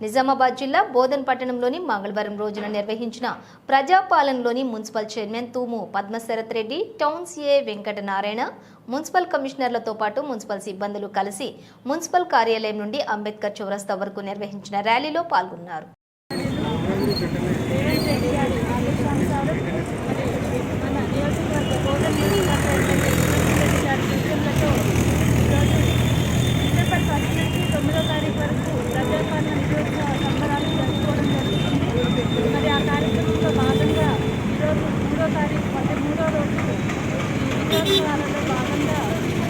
నిజామాబాద్ జిల్లా బోధన్ పట్టణంలోని మంగళవారం రోజున నిర్వహించిన ప్రజాపాలనలోని municipal chairman Thumu Padmasharath Reddy town CA Venkatanarayana municipal కమిషనర్లతో పాటు మున్సిపల్ సిబ్బందులు కలిసి మున్సిపల్ కార్యాలయం నుండి అంబేద్కర్ చౌరస్తా వరకు నిర్వహించిన ర్యాలీలో పాల్గొన్నారు రేవంత్ రెడ్డి గారి ఆదేశానుసారం మరి మన నియోజకవర్గ బోధన నియోజకవర్గ రేవంత్ రెడ్డి గారి సూచనలతో ఈరోజు డిసెంబర్ ఫస్ట్ నుంచి తొమ్మిదో తారీఖు వరకు ప్రజాపాలన నిరోధక సంబరాలు జరుపుకోవడం జరుగుతుంది మరి ఆ కార్యక్రమంలో భాగంగా ఈరోజు మూడో తారీఖు అంటే మూడో రోజు ఈ విజయోత్సవాలలో భాగంగా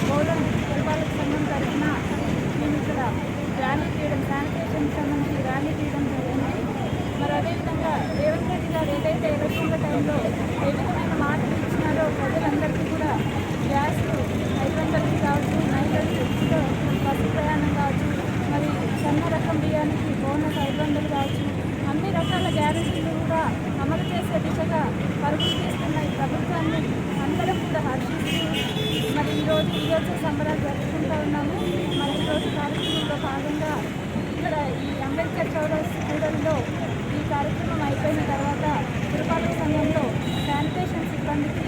పౌరం పరిపాలక సంఘం తరఫున మేము ఇక్కడ ర్యాలీ తీయడం శానిటేషన్ సంబంధించి ర్యాలీ తీయడం జరిగింది. మరి అదేవిధంగా రేవంత్ రెడ్డి గారు ఏదైతే ఎలక్షన్ల టైంలో మరి సన్న రకం బియ్యానికి బోనస్ ఐదు వందలు కావచ్చు. అన్ని రకాల గ్యారెంటీలు కూడా అమలు చేసే దిశగా పరుగులు తీస్తున్న ఈ ప్రభుత్వాన్ని అందరం కూడా హర్షిస్తూ మరి ఈరోజు ఈరోజు సంబరాలు జరుపుకుంటూ ఉన్నాము. మరి ఈరోజు కార్యక్రమంలో భాగంగా ఇక్కడ ఈ అంబేద్కర్ చౌరస్ కూడలిలో ఈ కార్యక్రమం అయిపోయిన తర్వాత పురపాలక సంఘంలో శానిటేషన్ సిబ్బందికి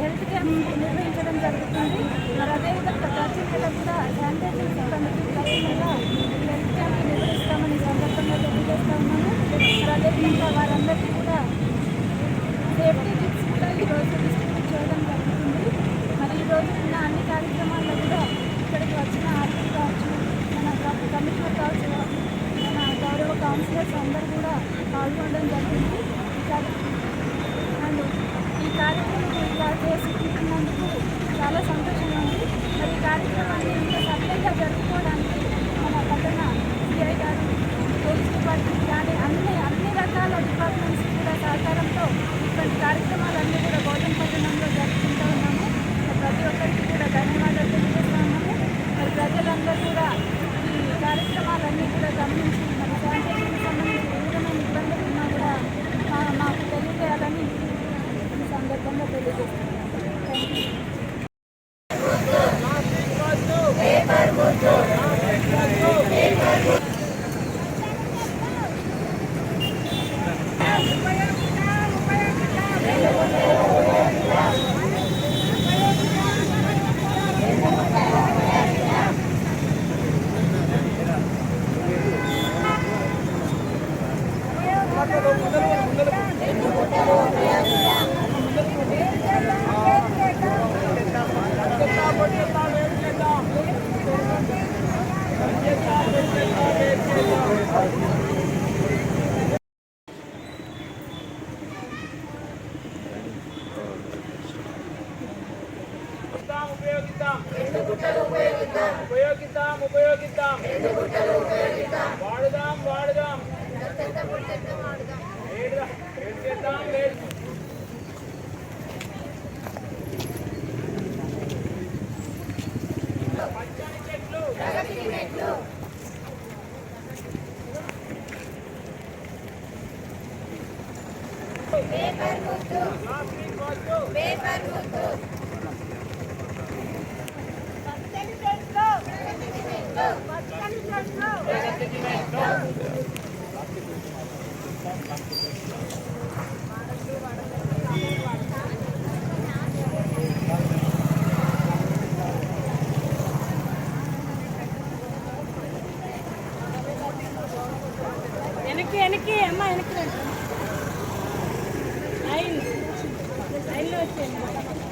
హెల్త్ క్యాంప్ నిర్వహించడం జరుగుతుంది మరి అదేవిధంగా ప్రతి నెల కూడా శానిటేషన్ సిబ్బందికి ప్రతి నెల హెల్త్ క్యాంప్ నిర్వహిస్తామని ఈ సందర్భంగా తెలియజేస్తా ఉన్నాము మరి అదేవిధంగా వారందరికీ కూడా సేఫ్టీ టిప్స్ కూడా ఈరోజు డిస్ట్రిబ్యూట్ చేయడం జరుగుతుంది. మరి ఈరోజు ఉన్న అన్ని కార్యక్రమాల్లో ఉపయోగిద్దాం ఉపయోగిద్దాం ఉపయోగిద్దాం ఉపయోగిద్దాం వాడుదాం వాడుదాం వేడుదాం వేడి చేద్దాం వేడి ప్లాస్టిక్ వద్దు వెనక్కి వెనక్కి అమ్మ వెనక్కి రండి. వచ్చేయండి.